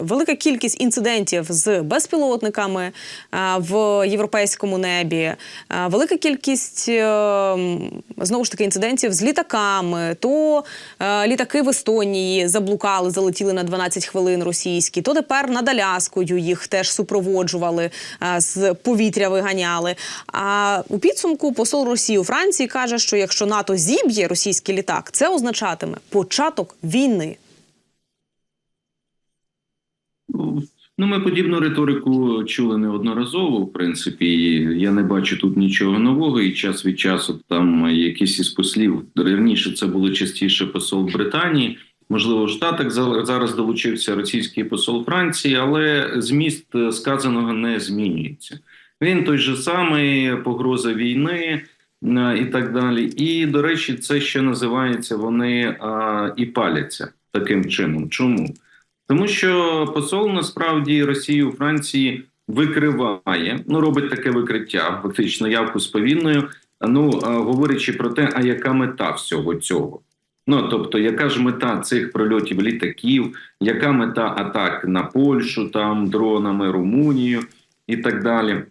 Велика кількість інцидентів з безпілотниками в європейському небі, велика кількість е, знову ж таки інцидентів з літаками. То е, літаки в Естонії заблукали, залетіли на 12 хвилин російські. То тепер над Аляскою їх теж супроводжували, з повітря виганяли. А у підсумку посол Росії у Франції каже, що якщо НАТО зіб'є російський літак, це означатиме початок війни. Ну, ми подібну риторику чули неодноразово. В принципі, я не бачу тут нічого нового, і час від часу там якісь із послів раніше це було частіше посол Британії. Можливо, в Штатах зараз долучився російський посол Франції, але зміст е, сказаного не змінюється. Він той же самий погроза війни е, і так далі. І до речі, це ще називається вони а, і паляться таким чином. Чому? Тому що посол насправді Росії у Франції викриває, ну робить таке викриття, фактично явку з повінною. Ну говорячи про те, а яка мета всього цього? Ну тобто, яка ж мета цих прольотів літаків, яка мета атак на Польщу, там дронами, Румунію і так далі.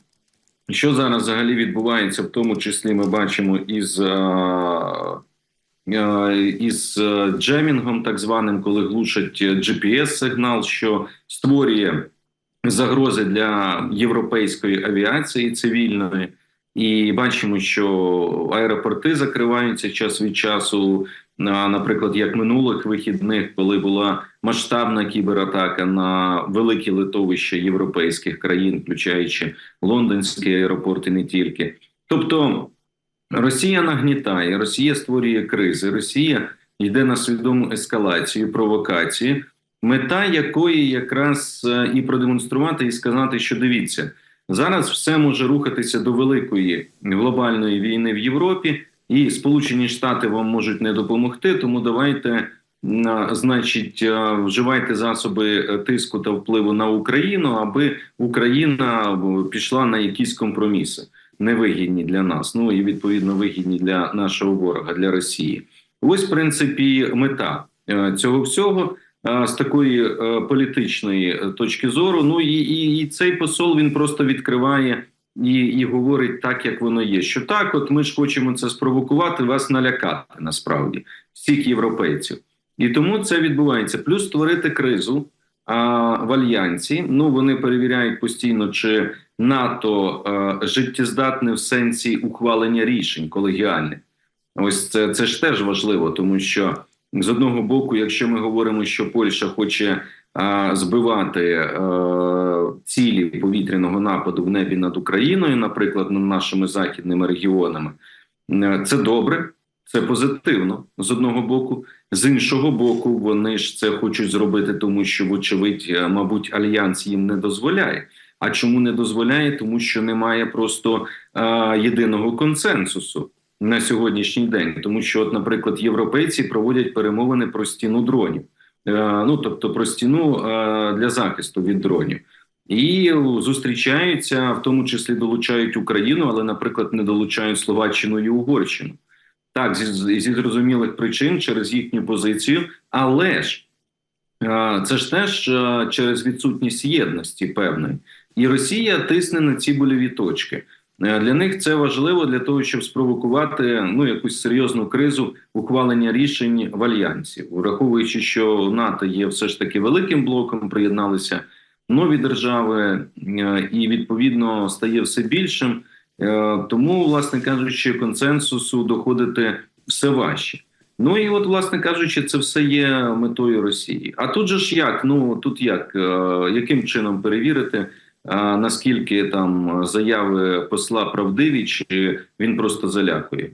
Що зараз взагалі відбувається, в тому числі ми бачимо із а, е, із е, джемінгом, так званим, коли глушать GPS-сигнал, що створює загрози для європейської авіації цивільної. І бачимо, що аеропорти закриваються час від часу. Наприклад, як минулих вихідних, коли була масштабна кібератака на великі литовища європейських країн, включаючи лондонський аеропорт і не тільки. Тобто Росія нагнітає, Росія створює кризи, Росія йде на свідому ескалацію, провокацію, мета якої якраз е, і продемонструвати, і сказати, що дивіться, зараз все може рухатися до великої глобальної війни в Європі, і Сполучені Штати вам можуть не допомогти. Тому давайте, м, значить, е, вживайте засоби е, тиску та впливу на Україну, аби Україна е, пішла на якісь компроміси невигідні для нас, ну і відповідно вигідні для нашого ворога, для Росії. Ось в принципі мета е, цього всього е, з такої е, політичної точки зору. Ну і, і, і цей посол він просто відкриває і, і говорить так, як воно є. Що так, от ми ж хочемо це спровокувати, вас налякати насправді всіх європейців. І тому це відбувається. Плюс створити кризу а, в альянсі. Ну вони перевіряють постійно, чи НАТО е, життєздатне в сенсі ухвалення рішень колегіальних. Ось це, це ж теж важливо, тому що з одного боку, якщо ми говоримо, що Польща хоче е, збивати е, цілі повітряного нападу в небі над Україною, наприклад, над нашими західними регіонами, це добре, це позитивно з одного боку. З іншого боку, вони ж це хочуть зробити, тому що, вочевидь, мабуть, альянс їм не дозволяє. А чому не дозволяє? Тому що немає просто е, єдиного консенсусу на сьогоднішній день. Тому що, от, наприклад, європейці проводять перемовини про стіну дронів, е, ну тобто про стіну е, для захисту від дронів. І зустрічаються, в тому числі долучають Україну, але, наприклад, не долучають Словаччину і Угорщину. Так, зі, зі зрозумілих причин через їхню позицію, але ж е, це ж теж е, через відсутність єдності певної. І Росія тисне на ці больові точки. Е, Для них це важливо для того, щоб спровокувати ну якусь серйозну кризу ухвалення рішень в альянсі, враховуючи, що НАТО є все ж таки великим блоком, приєдналися нові держави, е, і відповідно стає все більшим. Е, Тому, власне кажучи, консенсусу доходити все важче. Ну і от, власне кажучи, це все є метою Росії. А тут же ж як? Ну тут як, яким чином перевірити? Наскільки там заяви посла правдиві, чи він просто залякує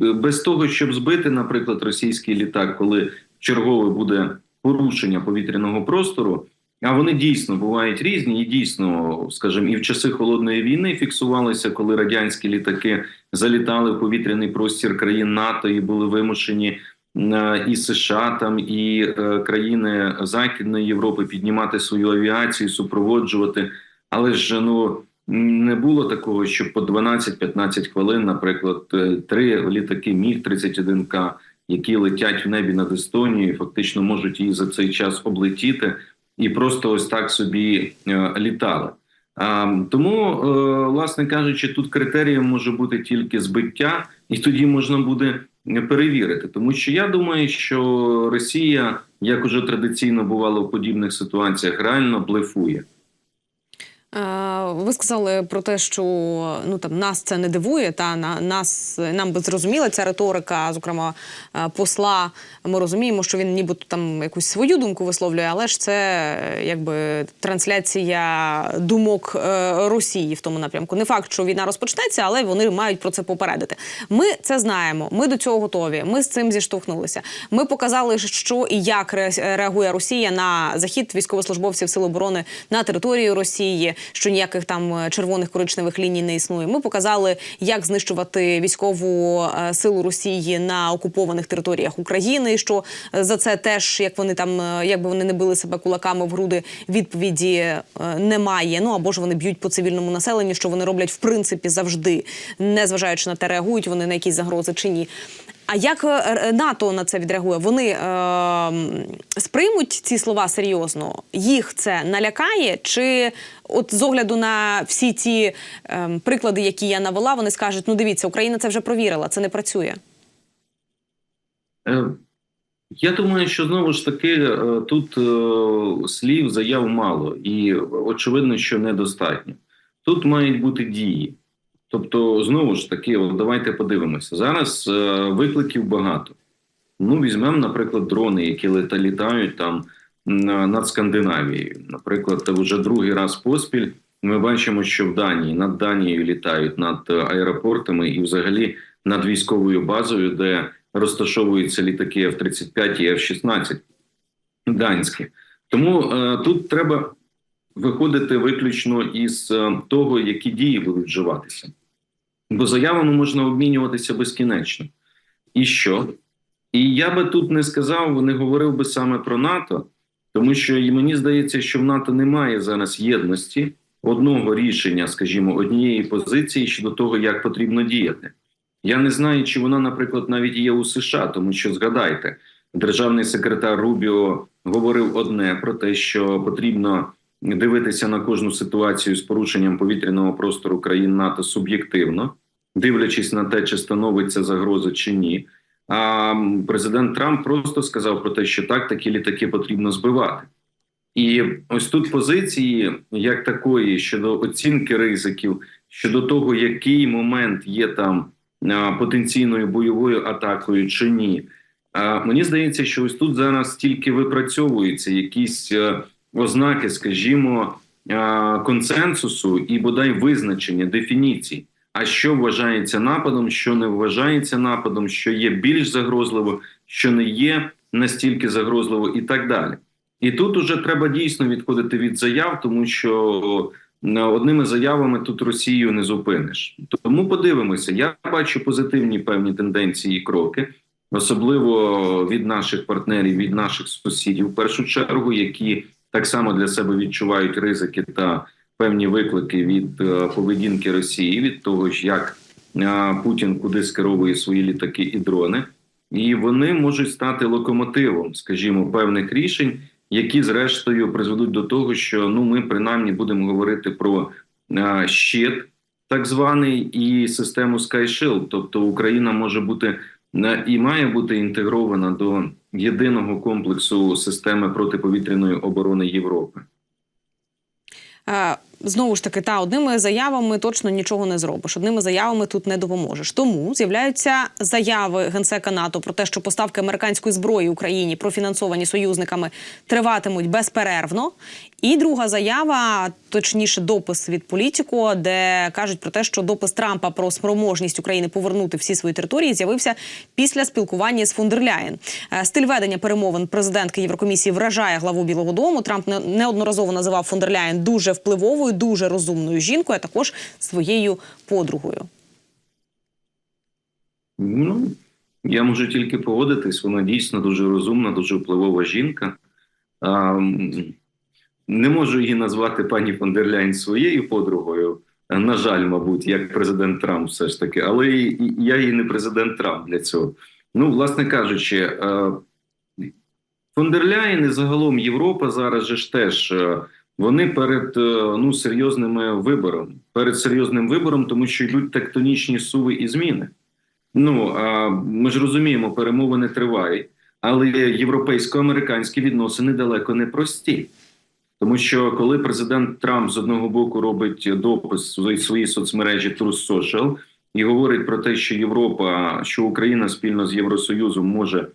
без того, щоб збити, наприклад, російський літак, коли чергове буде порушення повітряного простору. А вони дійсно бувають різні, і дійсно, скажімо, і в часи холодної війни фіксувалися, коли радянські літаки залітали в повітряний простір країн НАТО і були вимушені е, і США там і е, країни Західної Європи піднімати свою авіацію, супроводжувати. Але ж ну не було такого, що по 12-15 хвилин, наприклад, е, три літаки міг 31 к які летять в небі над Естонією, фактично можуть її за цей час облетіти і просто ось так собі е, літали. Тому, е, власне кажучи, тут критерієм може бути тільки збиття, і тоді можна буде перевірити. Тому що я думаю, що Росія, як уже традиційно бувало в подібних ситуаціях, реально блефує. Е, Ви сказали про те, що ну там нас це не дивує, та на нас нам би зрозуміла ця риторика, зокрема е, посла. Ми розуміємо, що він нібито там якусь свою думку висловлює, але ж це якби трансляція думок е, Росії в тому напрямку. Не факт, що війна розпочнеться, але вони мають про це попередити. Ми це знаємо. Ми до цього готові. Ми з цим зіштовхнулися. Ми показали, що і як ре- реагує Росія на захід військовослужбовців Сил оборони на територію Росії, що ніяких там е, червоних коричневих ліній не існує. Ми показали, як знищувати військову е, силу Росії на окупованих територіях України. Що е, за це теж як вони там, е, як би вони не били себе кулаками в груди, відповіді немає. Ну або ж вони б'ють по цивільному населенню, що вони роблять в принципі завжди, не зважаючи на те, реагують вони на якісь загрози чи ні. А як е, НАТО на це відреагує? Вони е, сприймуть ці слова серйозно? Їх це налякає? Чи от з огляду на всі ті е, приклади, які я навела, вони скажуть: ну дивіться, Україна це вже провірила, це не працює. Е, Я думаю, що знову ж таки е, тут слів, заяв мало, і очевидно, що недостатньо. Тут мають бути дії. Тобто, знову ж таки, от давайте подивимося. Зараз е, викликів багато. Ну, візьмемо, наприклад, дрони, які літають там над Скандинавією. Наприклад, вже другий раз поспіль ми бачимо, що в Данії над Данією літають над аеропортами і, взагалі, над військовою базою, де розташовуються літаки F-35 і F-16 данські. Тому е, тут треба виходити виключно із е, того, які дії будуть вживатися. Бо заявами можна обмінюватися безкінечно. І що? І я би тут не сказав, не говорив би саме про НАТО, тому що і мені здається, що в НАТО немає зараз єдності одного рішення, скажімо, однієї позиції щодо того, як потрібно діяти. Я не знаю, чи вона, наприклад, навіть є у США, тому що згадайте, державний секретар Рубіо говорив одне про те, що потрібно дивитися на кожну ситуацію з порушенням повітряного простору країн НАТО суб'єктивно, дивлячись на те, чи становиться загроза чи ні. А президент Трамп просто сказав про те, що так такі літаки потрібно збивати. І ось тут позиції як такої щодо оцінки ризиків, щодо того, який момент є там потенційною бойовою атакою чи ні. Мені здається, що ось тут зараз тільки випрацьовуються якісь е, ознаки, скажімо, консенсусу і бодай визначення дефініцій. А що вважається нападом, що не вважається нападом, що є більш загрозливо, що не є настільки загрозливо, і так далі. І тут уже треба дійсно відходити від заяв, тому що е, одними заявами тут Росію не зупиниш. Тому подивимося. Я бачу позитивні певні тенденції і кроки, особливо від наших партнерів, від наших сусідів, в першу чергу, які так само для себе відчувають ризики та певні виклики від е, поведінки Росії, від того ж, як е, Путін куди скеровує свої літаки і дрони, і вони можуть стати локомотивом, скажімо, певних рішень, які зрештою призведуть до того, що ну ми принаймні будемо говорити про е, щит, так званий, і систему Sky Shield. Тобто Україна може бути і має бути інтегрована до єдиного комплексу системи протиповітряної оборони Європи. Знову ж таки, та одними заявами точно нічого не зробиш. Одними заявами тут не допоможеш. Тому з'являються заяви генсека НАТО про те, що поставки американської зброї Україні, профінансовані союзниками, триватимуть безперервно. І друга заява, точніше, допис від політику, де кажуть про те, що допис Трампа про спроможність України повернути всі свої території з'явився після спілкування з фондерляєн. Е, Стиль ведення перемовин президентки Єврокомісії вражає главу Білого Дому. Трамп не- неодноразово називав фондерляєн дуже впливовою, дуже розумною жінкою, а також своєю подругою. Ну, я можу тільки погодитись. Вона дійсно дуже розумна, дуже впливова жінка. А, не можу її назвати пані фон своєю подругою. На жаль, мабуть, як президент Трамп, все ж таки, але я і не президент Трамп для цього. Ну, власне кажучи, е, Фондерляєн і загалом Європа зараз же ж теж е, вони перед е, ну серйозними виборами, перед серйозним вибором, тому що йдуть тектонічні суви і зміни. Ну а ми ж розуміємо, перемовини тривають, але європейсько-американські відносини далеко не прості. Тому що коли президент Трамп з одного боку робить допис в своїй соцмережі Truth Social і говорить про те, що Європа, що Україна спільно з Євросоюзом може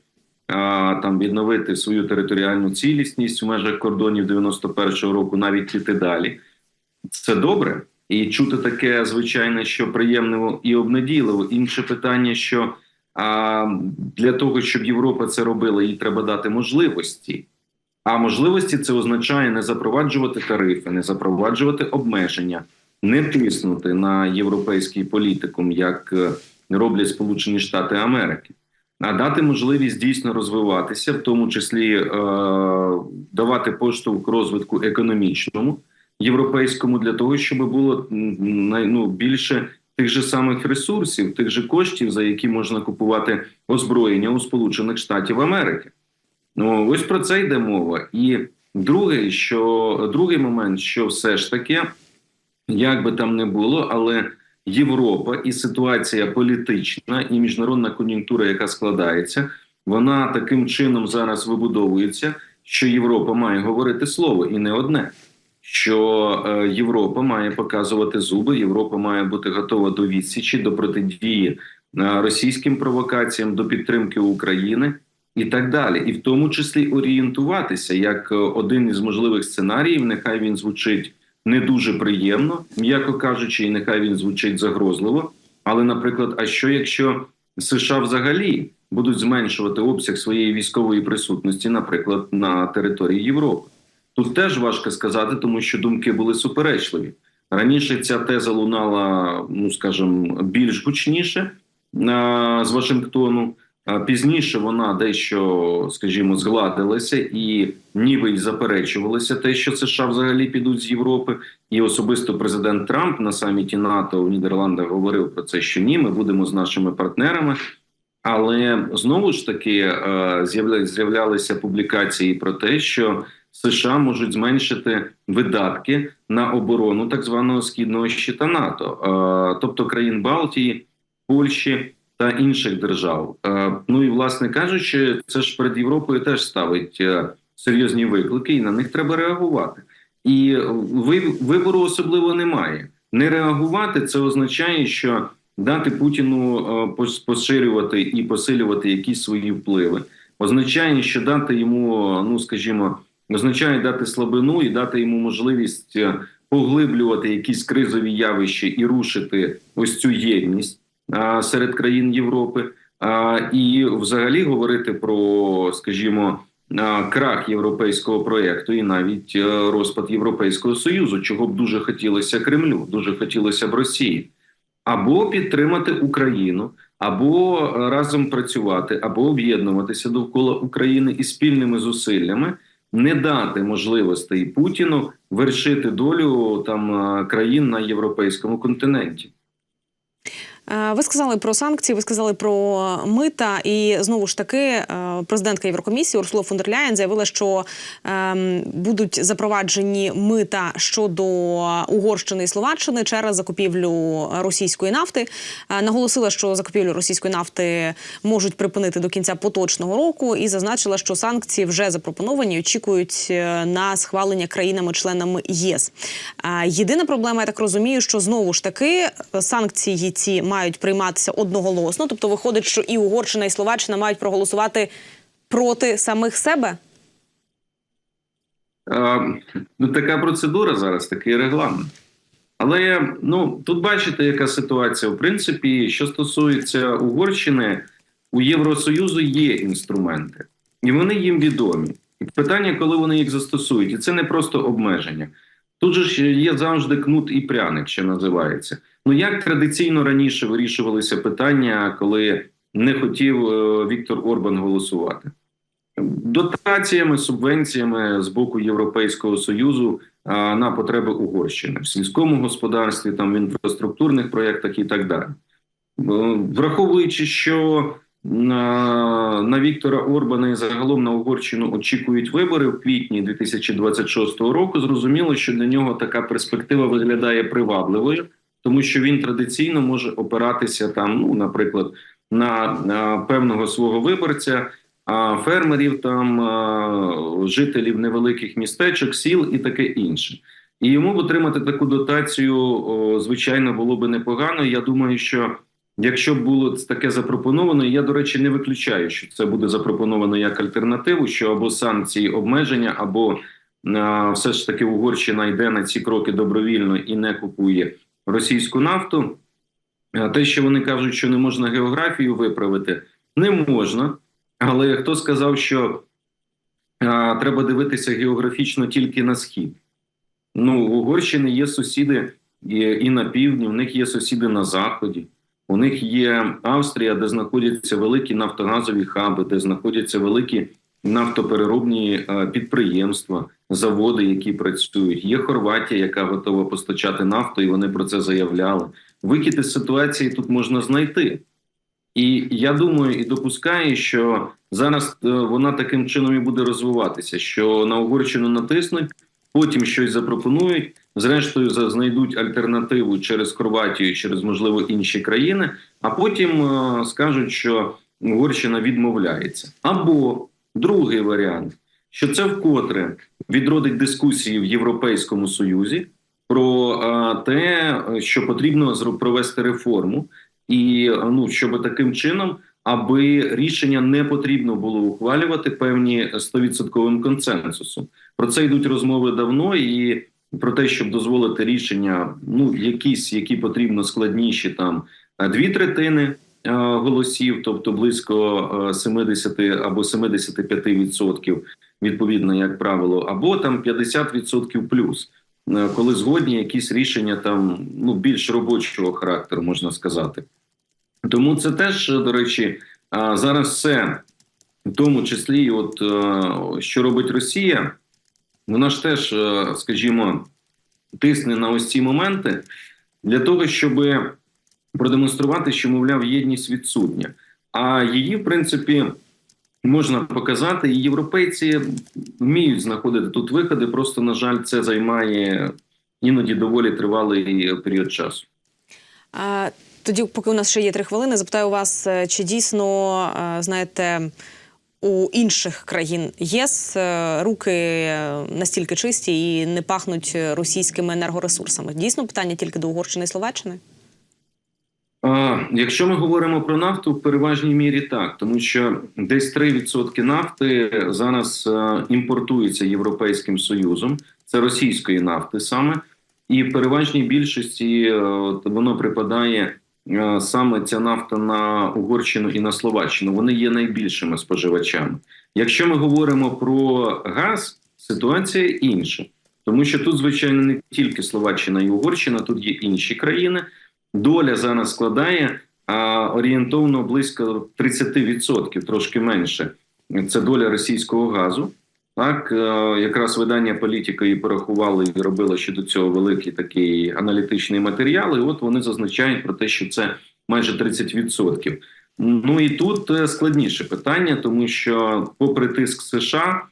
там відновити свою територіальну цілісність в межах кордонів 91-го року, навіть піти далі, це добре. І чути таке, звичайно, що приємно і обнадійливо. Інше питання, що а, для того, щоб Європа це робила, їй треба дати можливості. А можливості це означає не запроваджувати тарифи, не запроваджувати обмеження, не тиснути на європейський політикум, як е, роблять Сполучені Штати Америки, дати можливість дійсно розвиватися, в тому числі е, давати поштовх розвитку економічному європейському для того, щоб було ну, більше тих же самих ресурсів, тих же коштів, за які можна купувати озброєння у Сполучених Штатів Америки. Ну ось про це йде мова. І другий, що другий момент, що все ж таки, як би там не було, але Європа і ситуація політична і міжнародна кон'юнктура, яка складається, вона таким чином зараз вибудовується, що Європа має говорити слово і не одне. Що е, Європа має показувати зуби, Європа має бути готова до відсічі, до протидії е, російським провокаціям, до підтримки України і так далі, і в тому числі орієнтуватися як е, один із можливих сценаріїв. Нехай він звучить не дуже приємно, м'яко кажучи, і нехай він звучить загрозливо. Але, наприклад, а що якщо США взагалі будуть зменшувати обсяг своєї військової присутності, наприклад, на території Європи? Тут теж важко сказати, тому що думки були суперечливі. Раніше ця теза лунала, ну скажімо, більш гучніше з Вашингтону. Пізніше вона дещо, скажімо, згладилася і ніби й заперечувалося те, що США взагалі підуть з Європи, і особисто президент Трамп на саміті НАТО у Нідерландах говорив про це, що ні, ми будемо з нашими партнерами. Але знову ж таки е, з'являлися публікації про те, що США можуть зменшити видатки на оборону так званого східного щита НАТО, е, тобто країн Балтії, Польщі та інших держав. Е, Ну і власне кажучи, це ж перед Європою теж ставить е, серйозні виклики, і на них треба реагувати. І ви- вибору особливо немає. Не реагувати це означає, що дати Путіну е, поширювати і посилювати якісь свої впливи, означає, що дати йому, ну скажімо, означає дати слабину і дати йому можливість поглиблювати якісь кризові явища і рушити ось цю єдність серед країн Європи, і взагалі говорити про, скажімо, крах європейського проєкту і навіть е, розпад Європейського союзу, чого б дуже хотілося Кремлю, дуже хотілося б Росії, або підтримати Україну, або разом працювати, або об'єднуватися довкола України і спільними зусиллями. Не дати можливостей Путіну вершити долю там країн на європейському континенті. Е, Ви сказали про санкції, ви сказали про мита, і знову ж таки е, президентка Єврокомісії Урсула фон дер Ляєн заявила, що ем, будуть запроваджені мита щодо Угорщини і Словаччини через закупівлю російської нафти. Е, Наголосила, що закупівлю російської нафти можуть припинити до кінця поточного року, і зазначила, що санкції вже запропоновані, очікують на схвалення країнами-членами ЄС. Єдина проблема, я так розумію, що знову ж таки санкції ці мають прийматися одноголосно. Тобто, виходить, що і Угорщина, і Словаччина мають проголосувати проти самих себе. Е, ну, така процедура зараз, такий регламент. Але ну тут бачите, яка ситуація. В принципі, що стосується Угорщини, у Євросоюзу є інструменти, і вони їм відомі. Питання, коли вони їх застосують, і це не просто обмеження. Тут же ж є завжди кнут і пряник, що називається. Ну як традиційно раніше вирішувалися питання, коли не хотів е, Віктор Орбан голосувати? Дотаціями, субвенціями з боку Європейського союзу на потреби Угорщини в сільському господарстві, там в інфраструктурних проєктах і так далі. Е, Враховуючи, що на, Віктора Орбана і загалом на Угорщину очікують вибори в квітні 2026 року. Зрозуміло, що для нього така перспектива виглядає привабливою, тому що він традиційно може опиратися там, ну, наприклад, на, на певного свого виборця, а фермерів, там жителів невеликих містечок, сіл і таке інше. І йому отримати таку дотацію, звичайно, було би непогано. Я думаю, що якщо було таке запропоновано, я до речі не виключаю, що це буде запропоновано як альтернативу, що або санкції обмеження, або а, все ж таки Угорщина йде на ці кроки добровільно і не купує російську нафту. А те, що вони кажуть, що не можна географію виправити, не можна. Але хто сказав, що а, треба дивитися географічно тільки на схід? Ну, у Угорщини є сусіди і, і на півдні, у них є сусіди на заході. У них є Австрія, де знаходяться великі нафтогазові хаби, де знаходяться великі нафтопереробні е, підприємства, заводи, які працюють. Є Хорватія, яка готова постачати нафту, і вони про це заявляли. Вихід із ситуації тут можна знайти. І я думаю і допускаю, що зараз е, вона таким чином і буде розвиватися, що на Угорщину натиснуть, потім щось запропонують, зрештою знайдуть альтернативу через Хорватію, через можливо інші країни, а потім е, скажуть, що Угорщина відмовляється. Або другий варіант, що це вкотре відродить дискусії в Європейському Союзі про е, те, що потрібно провести реформу, і е, ну щоб таким чином, аби рішення не потрібно було ухвалювати певні 100% консенсусом. Про це йдуть розмови давно і про те, щоб дозволити рішення, ну якісь, які потрібно складніші, там е, дві третини е, голосів, тобто близько е, 70 або 75%, відповідно, як правило, або там 50% плюс, е, коли згодні якісь рішення там ну більш робочого характеру, можна сказати. Тому це теж, до речі, зараз все, в тому числі, от е, що робить Росія, вона ж теж, е, скажімо, тисне на ось ці моменти для того, щоб продемонструвати, що, мовляв, єдність відсутня. А її, в принципі, можна показати, і європейці вміють знаходити тут виходи. Просто, на жаль, це займає іноді доволі тривалий період часу. А, тоді, поки у нас ще є три хвилини, запитаю вас, е, чи дійсно е, знаєте. У інших країн ЄС е, руки е, настільки чисті і не пахнуть російськими енергоресурсами. Дійсно, питання тільки до Угорщини і Словаччини. Якщо ми говоримо про нафту, в переважній мірі так, тому що десь 3% нафти зараз е, імпортується Європейським Союзом, це російської нафти саме, і в переважній більшості воно припадає саме ця нафта на Угорщину і на Словаччину. Вони є найбільшими споживачами. Якщо ми говоримо про газ, ситуація інша, тому що тут, звичайно, не тільки Словаччина і Угорщина, тут є інші країни. Доля зараз складає а, орієнтовно близько 30%, трошки менше. Це доля російського газу. Так, е, якраз видання політика і порахували і робило щодо цього великий такий аналітичний матеріал. І от вони зазначають про те, що це майже 30%. Ну і тут е, складніше питання, тому що, попри тиск США,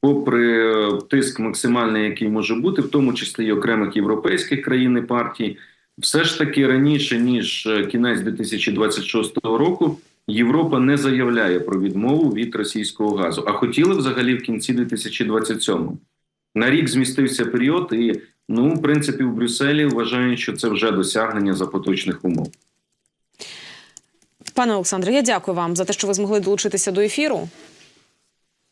попри е, тиск максимальний, який може бути, в тому числі і окремих європейських країн і партій, все ж таки раніше ніж кінець 2026 року Європа не заявляє про відмову від російського газу, а хотіли взагалі в кінці 2027 На рік змістився період, і ну, в принципі, в Брюсселі вважають, що це вже досягнення за поточних умов. Пане Олександре, я дякую вам за те, що ви змогли долучитися до ефіру.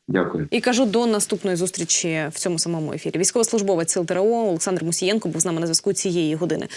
Дякую. І кажу до наступної зустрічі в цьому самому ефірі. Військовослужбовець Сил ТРО Олександр Мусієнко був з нами на зв'язку цієї години.